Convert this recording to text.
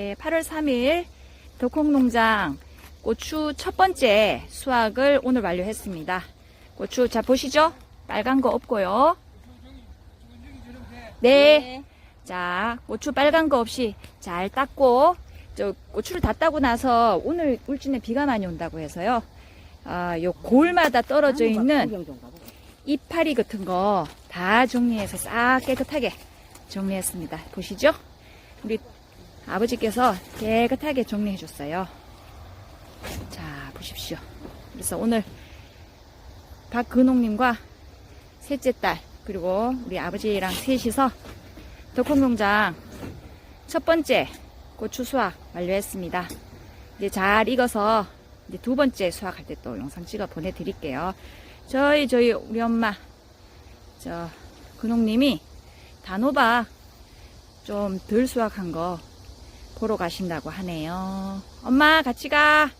네, 8월 3일 덕홍농장 고추 첫 번째 수확을 오늘 완료했습니다. 고추 자 보시죠. 빨간 거 없고요. 네. 자, 고추 빨간 거 없이 잘 닦고 저 고추를 다 따고 나서 오늘 울진에 비가 많이 온다고 해서요. 아, 요 골마다 떨어져 있는 이파리 같은 거 다 정리해서 싹 깨끗하게 정리했습니다. 보시죠? 우리 아버지께서 깨끗하게 정리해 줬어요. 자, 보십시오. 그래서 오늘 박근홍님과 셋째 딸, 그리고 우리 아버지랑 셋이서 덕홍농장 첫 번째 고추 수확 완료했습니다. 이제 잘 익어서 이제 두 번째 수확할 때 또 영상 찍어 보내드릴게요. 저희, 저희, 우리 엄마, 저, 근홍님이 단호박 좀 덜 수확한 거 보러 가신다고 하네요. 엄마 같이 가.